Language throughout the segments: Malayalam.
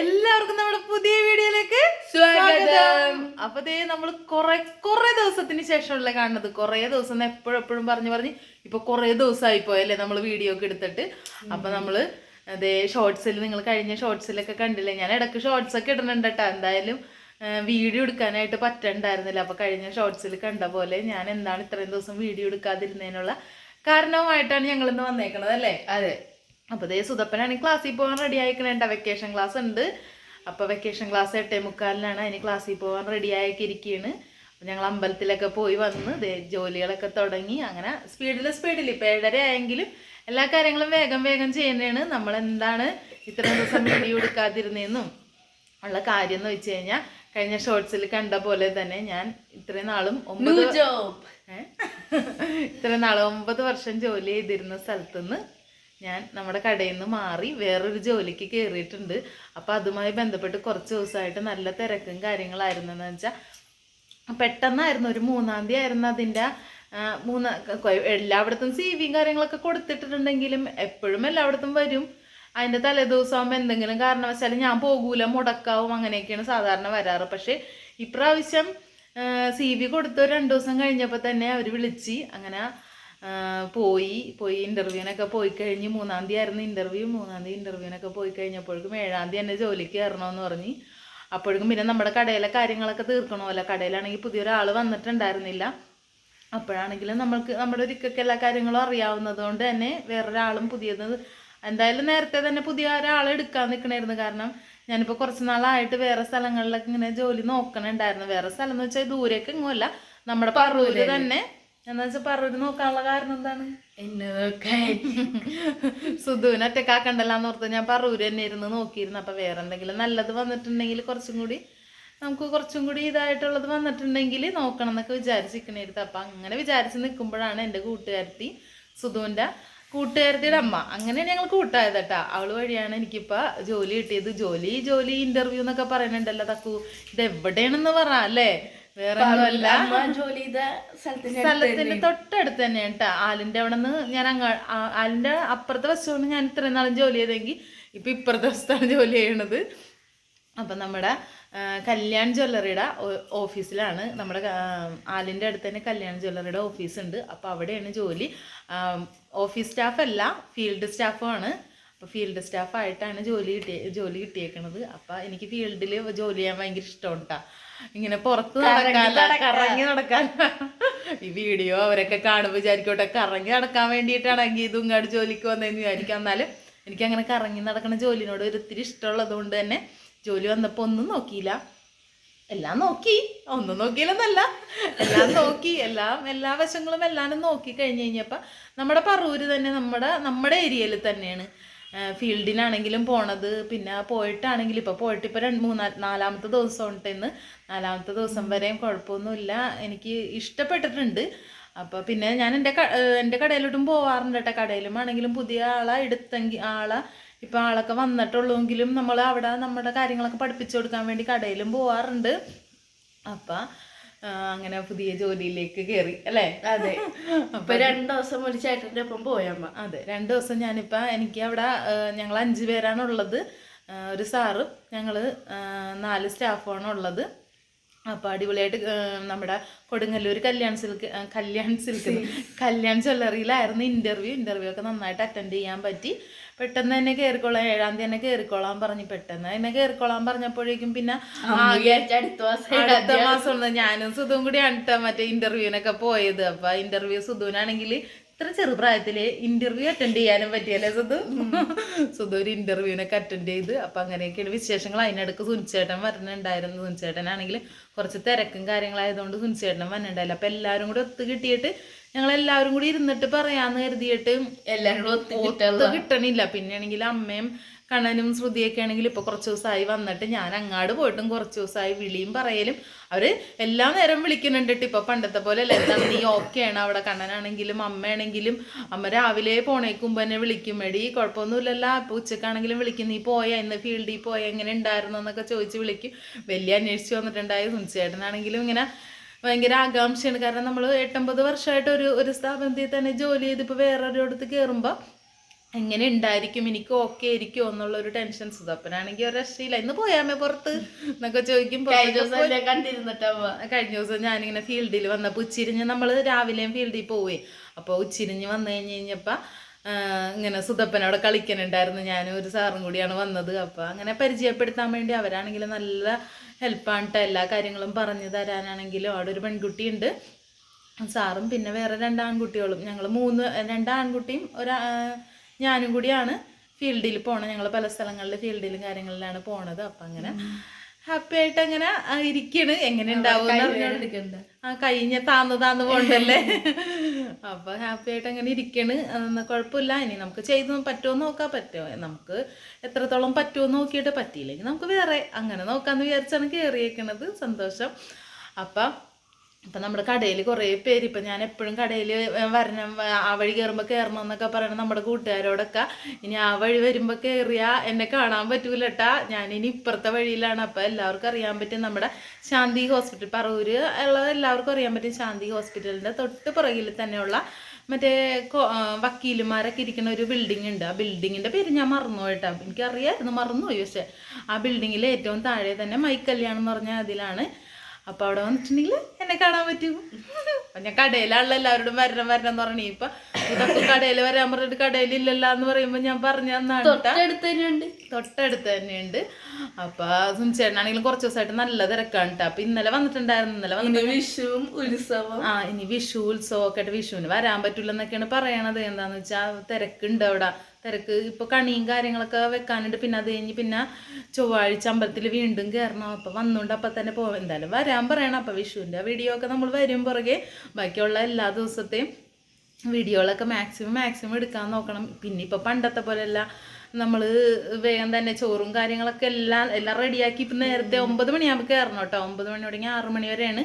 എല്ലാവർക്കും നമ്മുടെ പുതിയ വീഡിയോയിലേക്ക് സ്വാഗതം. അപ്പൊ ദേ നമ്മൾ കുറെ കുറെ ദിവസത്തിന് ശേഷമുള്ള കാണുന്നത്. കുറെ ദിവസം എപ്പോഴും എപ്പോഴും പറഞ്ഞു പറഞ്ഞ് ഇപ്പൊ കുറെ ദിവസമായി പോയല്ലേ നമ്മൾ വീഡിയോ ഒക്കെ എടുത്തിട്ട്. അപ്പൊ നമ്മൾ അതേ ഷോർട്സിൽ നിങ്ങൾ കഴിഞ്ഞ ഷോർട്സിലൊക്കെ കണ്ടില്ലേ? ഞാൻ ഇടയ്ക്ക് ഷോർട്സ് ഒക്കെ ഇടുന്നുണ്ട് കേട്ടോ. എന്തായാലും വീഡിയോ എടുക്കാനായിട്ട് പറ്റണ്ടായിരുന്നില്ല. അപ്പൊ കഴിഞ്ഞ ഷോർട്സിൽ കണ്ട പോലെ ഞാൻ എന്താണ് ഇത്രയും ദിവസം വീഡിയോ എടുക്കാതിരുന്നതിനുള്ള കാരണവുമായിട്ടാണ് ഞങ്ങൾ ഇന്ന് വന്നേക്കണത് അല്ലേ? അതെ. അപ്പോൾ ഇതേ സുതപ്പനാണെങ്കിൽ ക്ലാസ്സിൽ പോകാൻ റെഡി ആയിക്കണേണ്ട. വെക്കേഷൻ ക്ലാസ് ഉണ്ട്. അപ്പോൾ വെക്കേഷൻ ക്ലാസ് എട്ടേ മുക്കാലിനാണ്. അതിന് ക്ലാസ്സിൽ പോകാൻ റെഡി ആയിക്കിരിക്കുകയാണ് അപ്പോൾ ഞങ്ങൾ അമ്പലത്തിലൊക്കെ പോയി വന്ന് ദേ ജോലികളൊക്കെ തുടങ്ങി. അങ്ങനെ സ്പീഡിൽ സ്പീഡിൽ ഇപ്പോൾ ഏഴര ആയെങ്കിലും എല്ലാ കാര്യങ്ങളും വേഗം വേഗം ചെയ്യുന്നതാണ്. നമ്മൾ എന്താണ് ഇത്രയും ദിവസം വീഡിയോ എടുക്കാതിരുന്നതെന്നും ഉള്ള കാര്യം എന്ന് വെച്ച് കഴിഞ്ഞാൽ കഴിഞ്ഞ ഷോർട്സിൽ കണ്ട പോലെ തന്നെ ഞാൻ ഇത്രയും നാളും ഒമ്പത്? ഇത്രയും നാളും ഒമ്പത് വർഷം ജോലി ചെയ്തിരുന്ന സ്ഥലത്തുനിന്ന് ഞാൻ നമ്മുടെ കടയിൽ നിന്ന് മാറി വേറൊരു ജോലിക്ക് കയറിയിട്ടുണ്ട്. അപ്പോൾ അതുമായി ബന്ധപ്പെട്ട് കുറച്ച് ദിവസമായിട്ട് നല്ല തിരക്കും കാര്യങ്ങളായിരുന്നു എന്ന് വെച്ചാൽ പെട്ടെന്നായിരുന്നു ഒരു മൂന്നാം തീയതി ആയിരുന്നു അതിന്റെ മൂന്ന് എല്ലായിടത്തും സി വിയും കാര്യങ്ങളൊക്കെ കൊടുത്തിട്ടുണ്ടെങ്കിലും എപ്പോഴും എല്ലായിടത്തും വരും. അതിന്റെ തലേദിവസം ആകുമ്പോൾ എന്തെങ്കിലും കാരണവശാൽ ഞാൻ പോകൂല മുടക്കാവും അങ്ങനെയൊക്കെയാണ് സാധാരണ വരാറ്. പക്ഷേ ഇപ്രാവശ്യം സി വി കൊടുത്ത് രണ്ടു ദിവസം കഴിഞ്ഞപ്പോൾ തന്നെ അവർ വിളിച്ച് അങ്ങനെ പോയി പോയി ഇന്റർവ്യൂവിനൊക്കെ പോയി കഴിഞ്ഞ് മൂന്നാം തീയതി ആയിരുന്നു ഇന്റർവ്യൂ മൂന്നാം തീയതി ഇന്റർവ്യൂവിനൊക്കെ പോയി കഴിഞ്ഞപ്പോഴേക്കും ഏഴാം തീയതി തന്നെ ജോലിക്ക് കയറണമെന്ന് പറഞ്ഞ്. അപ്പോഴേക്കും പിന്നെ നമ്മുടെ കടയിലെ കാര്യങ്ങളൊക്കെ തീർക്കണമല്ലോ. കടയിലാണെങ്കിൽ പുതിയൊരാൾ വന്നിട്ടുണ്ടായിരുന്നില്ല. അപ്പോഴാണെങ്കിലും നമ്മൾക്ക് നമ്മുടെ ഒരിക്കൊക്കെ എല്ലാ കാര്യങ്ങളും അറിയാവുന്നത് കൊണ്ട് തന്നെ വേറൊരാളും പുതിയത് എന്തായാലും നേരത്തെ തന്നെ പുതിയ ഒരാളെ എടുക്കാൻ നിൽക്കണമായിരുന്നു കാരണം ഞാനിപ്പോൾ കുറച്ച് നാളായിട്ട് വേറെ സ്ഥലങ്ങളിലൊക്കെ ഇങ്ങനെ ജോലി നോക്കണുണ്ടായിരുന്നു. വേറെ സ്ഥലം എന്ന് വെച്ചാൽ ദൂരേക്ക് എങ്ങുമല്ല നമ്മുടെ പറൂര് തന്നെ. എന്താ വെച്ചാൽ നോക്കാനുള്ള കാരണം എന്താണ്? എന്നൊക്കെ സുധുവിനെ ഒറ്റക്കാക്കണ്ടല്ലാന്ന് ഓർത്ത് ഞാൻ പറൂര് തന്നെ ഇരുന്ന് നോക്കിയിരുന്നു. അപ്പൊ വേറെ എന്തെങ്കിലും നല്ലത് വന്നിട്ടുണ്ടെങ്കിൽ കുറച്ചും കൂടി നമുക്ക് കുറച്ചും കൂടി ഇതായിട്ടുള്ളത് വന്നിട്ടുണ്ടെങ്കിൽ നോക്കണം എന്നൊക്കെ വിചാരിച്ചിരിക്കണേരുത് അപ്പൊ അങ്ങനെ വിചാരിച്ച് നിൽക്കുമ്പോഴാണ് എന്റെ കൂട്ടുകാരത്തി സുധുവിന്റെ കൂട്ടുകാരത്തിയുടെ അമ്മ. അങ്ങനെ ഞങ്ങൾ കൂട്ടായത് കേട്ടാ. അവൾ വഴിയാണ് എനിക്കിപ്പോ ജോലി കിട്ടിയത്. ജോലി ജോലി ഇന്റർവ്യൂ എന്നൊക്കെ പറയുന്നുണ്ടല്ലോ തക്കു. ഇത് എവിടെയാണെന്ന് പറ അല്ലേ? വേറെ ഒന്നുമല്ല അമ്മ ജോലി ചെയ്ത സ്ഥലത്തിന്റെ തൊട്ടടുത്ത് തന്നെയാണ്. കേട്ടോ. ആലിന്റെ അവിടെ നിന്ന് ഞാൻ അങ്ങ് ആലിന്റെ അപ്പുറത്തെ വശമാണ് ഞാൻ ഇത്രയും നാളും ജോലി ചെയ്തെങ്കിൽ ഇപ്പൊ ഇപ്പുറത്തെ വശത്താണ് ജോലി ചെയ്യണത്. അപ്പം നമ്മുടെ കല്യാൺ ജ്വല്ലറിയുടെ ഓഫീസിലാണ്. നമ്മുടെ ആലിന്റെ അടുത്ത് തന്നെ കല്യാൺ ജ്വല്ലറിയുടെ ഓഫീസ് ഉണ്ട്. അപ്പോൾ അവിടെയാണ് ജോലി. ഓഫീസ് സ്റ്റാഫ് അല്ല ഫീൽഡ് സ്റ്റാഫുമാണ് അപ്പോൾ ഫീൽഡ് സ്റ്റാഫായിട്ടാണ് ജോലി കിട്ടിയ ജോലി കിട്ടിയേക്കണത്. അപ്പോൾ എനിക്ക് ഫീൽഡിൽ ജോലി ചെയ്യാൻ ഭയങ്കര ഇഷ്ടമാണ് കേട്ടോ ഇങ്ങനെ പുറത്ത് കറങ്ങി നടക്കാൻ. ഈ വീഡിയോ അവരൊക്കെ കാണുമ്പോൾ വിചാരിക്കോട്ടെ കറങ്ങി നടക്കാൻ വേണ്ടിയിട്ടാണെങ്കിൽ ഇതും ഇങ്ങോട്ട് ജോലിക്ക് വന്നതെന്ന് വിചാരിക്കാം. എന്നാലും എനിക്ക് അങ്ങനെ കറങ്ങി നടക്കുന്ന ജോലിനോട് ഒരു ഇത്തിരി ഇഷ്ടമുള്ളത് കൊണ്ട് തന്നെ ജോലി വന്നപ്പോൾ ഒന്നും നോക്കിയില്ല. എല്ലാം നോക്കി. ഒന്നും നോക്കിയില്ലെന്നല്ല. എല്ലാം നോക്കി. എല്ലാം എല്ലാ വശങ്ങളും എല്ലാവരും നോക്കി കഴിഞ്ഞ് കഴിഞ്ഞപ്പോൾ നമ്മുടെ പറൂര് തന്നെ നമ്മുടെ നമ്മുടെ ഏരിയയിൽ തന്നെയാണ്. ഫീൽഡിനാണെങ്കിലും പോണത്. പിന്നെ പോയിട്ടാണെങ്കിലും ഇപ്പോൾ പോയിട്ട് ഇപ്പോൾ രണ്ട് മൂന്നാ നാലാമത്തെ ദിവസം ഉണ്ട് ഇന്ന്. നാലാമത്തെ ദിവസം വരെയും കുഴപ്പമൊന്നുമില്ല. എനിക്ക് ഇഷ്ടപ്പെട്ടിട്ടുണ്ട്. അപ്പോൾ പിന്നെ ഞാൻ എന്റെ എന്റെ കടയിലോട്ടും പോവാറുണ്ട് കേട്ടോ. കടയിലും ആണെങ്കിലും പുതിയ ആളെ എടുത്തെങ്കിൽ ആളെ. ഇപ്പൊ ആളൊക്കെ വന്നിട്ടുള്ളൂങ്കിലും നമ്മൾ അവിടെ നമ്മുടെ കാര്യങ്ങളൊക്കെ പഠിപ്പിച്ചു കൊടുക്കാൻ വേണ്ടി കടയിലും പോവാറുണ്ട്. അപ്പം അങ്ങനെ പുതിയ ജോലിയിലേക്ക് കയറി അല്ലേ? അതെ. അപ്പൊ രണ്ടു ദിവസം ഒരു ചേട്ടന്റെ ഒപ്പം പോയമ്മ അതെ രണ്ടു ദിവസം ഞാനിപ്പോ എനിക്ക് അവിടെ ഞങ്ങൾ അഞ്ചു പേരാണ് ഉള്ളത്. ഒരു സാറും ഞങ്ങൾ നാല് സ്റ്റാഫുമാണ് ഉള്ളത്. അപ്പോൾ അടിപൊളിയായിട്ട് നമ്മുടെ കൊടുങ്ങല്ലൂർ കല്യാൺ സിൽക്ക് കല്യാൺ സിൽക്ക് കല്യാൺ ജ്വല്ലറിയിലായിരുന്നു ഇന്റർവ്യൂ ഇന്റർവ്യൂ ഒക്കെ നന്നായിട്ട് അറ്റൻഡ് ചെയ്യാൻ പറ്റി. പെട്ടെന്ന് തന്നെ കയറിക്കോളാം ഏഴാം തീയതി തന്നെ കയറിക്കോളാൻ പറഞ്ഞു പെട്ടെന്ന്. തന്നെ കയറിക്കോളാൻ പറഞ്ഞപ്പോഴേക്കും പിന്നെ അടുത്ത മാസം ഞാനും സുധുവും കൂടിയാണ് ട്ടോ മറ്റേ ഇന്റർവ്യൂവിനൊക്കെ പോയത്. അപ്പൊ ഇന്റർവ്യൂ സുധുവിനാണെങ്കിൽ ഇത്ര ചെറുപ്രായത്തിൽ ഇന്റർവ്യൂ അറ്റൻഡ് ചെയ്യാനും പറ്റിയല്ലേ സുധു? സുധു ഒരു ഇന്റർവ്യൂവിനൊക്കെ അറ്റൻഡ് ചെയ്ത്. അപ്പൊ അങ്ങനെയൊക്കെയാണ് വിശേഷങ്ങൾ അതിനിടക്ക് സുനിച്ചേട്ടൻ വരണുണ്ടായിരുന്നു സുനിച്ചേട്ടനാണെങ്കിൽ കുറച്ച് തിരക്കും കാര്യങ്ങളായതുകൊണ്ട് സുനിച്ചേട്ടൻ വന്നിട്ടുണ്ടായില്ല അപ്പൊ എല്ലാവരും കൂടി ഒത്തു കിട്ടിയിട്ട് ഞങ്ങൾ എല്ലാവരും കൂടി ഇരുന്നിട്ട് പറയാന്ന് കരുതിയിട്ട് എല്ലാവരും ഒത്ത് കിട്ടണില്ല. പിന്നെയാണെങ്കിൽ അമ്മയും കണ്ണനും ശ്രുതിയൊക്കെ ആണെങ്കിൽ ഇപ്പോൾ കുറച്ച് ദിവസമായി വന്നിട്ട് ഞാൻ അങ്ങാട് പോയിട്ടും കുറച്ച് ദിവസമായി വിളിയും പറയലും. അവർ എല്ലാ നേരം വിളിക്കുന്നുണ്ട് കേട്ടോ ഇപ്പോൾ പണ്ടത്തെ പോലെ അല്ല. എന്താണ് നീ ഓക്കെയാണ് അവിടെ? കണ്ണനാണെങ്കിലും അമ്മയാണെങ്കിലും അമ്മ രാവിലെ പോണേക്കുമ്പോൾ തന്നെ വിളിക്കും. എടി കുഴപ്പമൊന്നുമില്ലല്ലോ. ഇപ്പോൾ ഉച്ചക്കാണെങ്കിലും വിളിക്കും. നീ പോയ? ഇന്ന് ഫീൽഡിൽ പോയ? എങ്ങനെ ഉണ്ടായിരുന്നു എന്നൊക്കെ ചോദിച്ച് വിളിക്കും. വലിയ അന്വേഷിച്ച് വന്നിട്ടുണ്ടായി. സുനിച്ചേട്ടനാണെങ്കിലും ഇങ്ങനെ ഭയങ്കര ആകാംക്ഷയാണ്. കാരണം നമ്മൾ എട്ടൊമ്പത് വർഷമായിട്ട് ഒരു ഒരു സ്ഥാപനത്തിൽ തന്നെ ജോലി ചെയ്ത് ഇപ്പോൾ വേറൊരിടത്ത് കയറുമ്പോൾ എങ്ങനെ ഉണ്ടായിരിക്കും എനിക്ക് ഓക്കെ ആയിരിക്കുമോ എന്നുള്ള ഒരു ടെൻഷൻ സുതപ്പനാണെങ്കിൽ ഒരു രക്ഷയില്ല. ഇന്ന് പോയാമേ പുറത്ത്? എന്നൊക്കെ ചോദിക്കും കഴിഞ്ഞ ദിവസം ഞാനിങ്ങനെ ഫീൽഡിൽ വന്നപ്പോൾ ഉച്ചിരിഞ്ഞ് നമ്മൾ രാവിലെയും ഫീൽഡിൽ പോവേ. അപ്പോൾ ഉച്ചിരിഞ്ഞ് വന്നു കഴിഞ്ഞ് കഴിഞ്ഞപ്പോൾ ഇങ്ങനെ സുതപ്പനോടെ കളിക്കണുണ്ടായിരുന്നു. ഞാനും ഒരു സാറും കൂടിയാണ് വന്നത്. അപ്പോൾ അങ്ങനെ പരിചയപ്പെടുത്താൻ വേണ്ടി അവരാണെങ്കിലും നല്ല ഹെൽപ്പാണ് കേട്ടോ എല്ലാ കാര്യങ്ങളും പറഞ്ഞു തരാനാണെങ്കിലും അവിടെ ഒരു പെൺകുട്ടിയുണ്ട്. സാറും പിന്നെ വേറെ രണ്ട് ആൺകുട്ടികളും. ഞങ്ങൾ മൂന്ന് രണ്ട് ആൺകുട്ടിയും ഒരു ഞാനും കൂടിയാണ് ഫീൽഡിൽ പോണത് ഞങ്ങൾ പല സ്ഥലങ്ങളിലെ ഫീൽഡിലും കാര്യങ്ങളിലാണ് പോണത്. അപ്പം അങ്ങനെ ഹാപ്പി ആയിട്ട് അങ്ങനെ ഇരിക്കണ്. എങ്ങനെ ഉണ്ടാവും ആ കഴിഞ്ഞ താന്ന് താന്ന് പോണ്ടല്ലേ? അപ്പൊ ഹാപ്പി ആയിട്ട് അങ്ങനെ ഇരിക്കണ്. കുഴപ്പമില്ല. ഇനി നമുക്ക് ചെയ്ത് പറ്റുമോ നോക്കാൻ പറ്റുമോ? നമുക്ക് എത്രത്തോളം പറ്റുമോ നോക്കിയിട്ട് പറ്റിയില്ലെങ്കിൽ നമുക്ക് വേറെ അങ്ങനെ നോക്കാന്ന് വിചാരിച്ചാണ് കയറിയേക്കണത് സന്തോഷം. അപ്പം ഇപ്പം നമ്മുടെ കടയിൽ കുറേ പേര് ഇപ്പം ഞാൻ എപ്പോഴും കടയിൽ വരണം ആ വഴി കയറുമ്പോൾ കയറണം എന്നൊക്കെ പറയണം നമ്മുടെ കൂട്ടുകാരോടൊക്കെ ഇനി ആ വഴി വരുമ്പോൾ കയറിയാൽ എന്നെ കാണാൻ പറ്റൂല കേട്ടാ ഞാനിനി ഇപ്പുറത്തെ വഴിയിലാണ്. അപ്പം എല്ലാവർക്കും അറിയാൻ പറ്റും നമ്മുടെ ശാന്തി ഹോസ്പിറ്റൽ പറവൂര് ഉള്ളത് എല്ലാവർക്കും അറിയാൻ പറ്റും ശാന്തി ഹോസ്പിറ്റലിന്റെ തൊട്ട് പുറകിൽ തന്നെയുള്ള മറ്റേ വക്കീലുമാരൊക്കെ ഇരിക്കുന്ന ഒരു ബിൽഡിംഗ് ഉണ്ട്. ആ ബിൽഡിങ്ങിന്റെ പേര് ഞാൻ മറന്നു കേട്ടോ എനിക്കറിയായിരുന്നു മറന്നുപോയി. പക്ഷേ ആ ബിൽഡിങ്ങിൽ ഏറ്റവും താഴെ തന്നെ മൈ കല്യാണം പറഞ്ഞ അതിലാണ് അപ്പോൾ അവിടെ വന്നിട്ടുണ്ടെങ്കിൽ എന്നെ കാണാൻ പറ്റും. അപ്പൊ ഞാൻ കടയിലാണല്ലോ എല്ലാവരോടും വരണം വരണം എന്ന് പറഞ്ഞു. ഇപ്പൊ ഇതൊക്കെ കടയിൽ വരാൻ പറഞ്ഞിട്ട് കടയിലില്ലല്ലോ എന്ന് പറയുമ്പോൾ ഞാൻ പറഞ്ഞു തന്നാണ് തൊട്ടടുത്ത് തന്നെയുണ്ട്. തൊട്ടടുത്ത് തന്നെയുണ്ട്. അപ്പൊ സുനിച്ചേട്ടനാണെങ്കിലും കുറച്ച് ദിവസമായിട്ട് നല്ല തിരക്കാണ് കേട്ടോ. അപ്പൊ ഇന്നലെ വന്നിട്ടുണ്ടായിരുന്നു ഇന്നലെ വന്നിട്ട് വിഷുവും ഉത്സവം ആ ഇനി വിഷു ഉത്സവമൊക്കെ ആയിട്ട് വിഷുവിന് വരാൻ പറ്റില്ല എന്നൊക്കെയാണ് പറയണത്. എന്താന്ന് വെച്ചാൽ തിരക്കുണ്ട് അവിടെ. തിരക്ക്. ഇപ്പോൾ കണിയും കാര്യങ്ങളൊക്കെ വെക്കാനുണ്ട്. പിന്നെ അത് കഴിഞ്ഞ് പിന്നെ ചൊവ്വാഴ്ച അമ്പലത്തിൽ വീണ്ടും കയറണം അപ്പോൾ വന്നുകൊണ്ട് അപ്പം തന്നെ പോകാം എന്തായാലും വരാൻ പറയണം. അപ്പോൾ വിഷുവിന്റെ വീഡിയോ ഒക്കെ നമ്മൾ വരും പുറകെ. ബാക്കിയുള്ള എല്ലാ ദിവസത്തെയും വീഡിയോകളൊക്കെ മാക്സിമം മാക്സിമം എടുക്കാൻ നോക്കണം. പിന്നെ ഇപ്പോൾ പണ്ടത്തെ പോലെയല്ല. നമ്മൾ വേഗം തന്നെ ചോറും കാര്യങ്ങളൊക്കെ എല്ലാം എല്ലാം റെഡിയാക്കി ഇപ്പം നേരത്തെ ഒമ്പത് മണിയാകുമ്പോൾ കയറണം കേട്ടോ. ഒമ്പത് മണി തുടങ്ങി ആറ് മണി വരെയാണ്.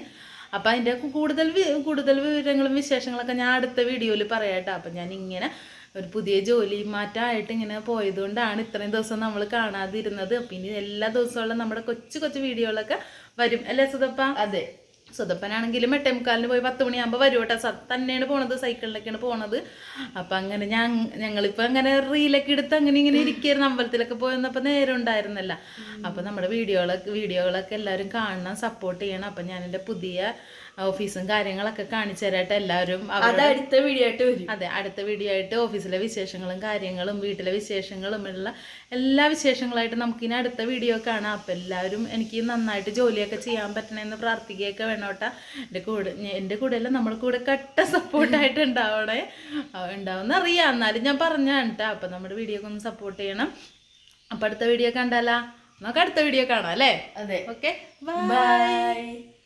അപ്പം അതിന്റെ കൂടുതൽ കൂടുതൽ വിവരങ്ങളും വിശേഷങ്ങളൊക്കെ ഞാൻ അടുത്ത വീഡിയോയിൽ പറയാം കേട്ടോ. അപ്പം ഞാൻ ഇങ്ങനെ ഒരു പുതിയ ജോലി മാറ്റമായിട്ട് ഇങ്ങനെ പോയതുകൊണ്ടാണ് ഇത്രയും ദിവസം നമ്മൾ കാണാതിരുന്നത്. പിന്നെ എല്ലാ ദിവസമുള്ള നമ്മുടെ കൊച്ചു കൊച്ചു വീഡിയോകളൊക്കെ വരും. അല്ലേ സുതപ്പ? അതെ. സുതപ്പനാണെങ്കിലും എട്ടേ മുക്കാലിന് പോയി പത്ത് മണിയാകുമ്പോൾ വരും കേട്ടോ തന്നെയാണ് പോണത് സൈക്കിളിലൊക്കെയാണ് പോണത്. അപ്പം അങ്ങനെ ഞാൻ ഞങ്ങളിപ്പോൾ അങ്ങനെ റീലൊക്കെ എടുത്ത് അങ്ങനെ ഇങ്ങനെ ഇരിക്കുകയായിരുന്നു അമ്പലത്തിലൊക്കെ പോയെന്നപ്പോൾ നേരം ഉണ്ടായിരുന്നല്ല. അപ്പം നമ്മുടെ വീഡിയോകളൊക്കെ വീഡിയോകളൊക്കെ എല്ലാവരും കാണണം സപ്പോർട്ട് ചെയ്യണം. അപ്പം ഞാൻ എന്റെ പുതിയ ഓഫീസും കാര്യങ്ങളൊക്കെ കാണിച്ചു തരായിട്ട് എല്ലാവരും. അത് അടുത്ത വീഡിയോ ആയിട്ട് വരും. അതെ അടുത്ത വീഡിയോ ആയിട്ട് ഓഫീസിലെ വിശേഷങ്ങളും കാര്യങ്ങളും വീട്ടിലെ വിശേഷങ്ങളും ഉള്ള എല്ലാ വിശേഷങ്ങളായിട്ട് നമുക്കിനി അടുത്ത വീഡിയോ കാണാം. അപ്പം എല്ലാവരും എനിക്ക് നന്നായിട്ട് ജോലിയൊക്കെ ചെയ്യാൻ പറ്റണമെന്ന് പ്രാർത്ഥിക്കുകയൊക്കെ വേണോട്ടാ എന്റെ കൂടെ എന്റെ കൂടെ നമ്മൾ കൂടെ കട്ട സപ്പോർട്ടായിട്ട് ഉണ്ടാവണേ ഉണ്ടാവുമെന്ന് അറിയാം. എന്നാലും ഞാൻ പറഞ്ഞാണ് കേട്ടോ അപ്പം നമ്മുടെ വീഡിയോക്ക് ഒന്ന് സപ്പോർട്ട് ചെയ്യണം. അപ്പം അടുത്ത വീഡിയോ കണ്ടാലാ? നമുക്ക് അടുത്ത വീഡിയോ കാണാം അല്ലേ? അതെ. Okay bye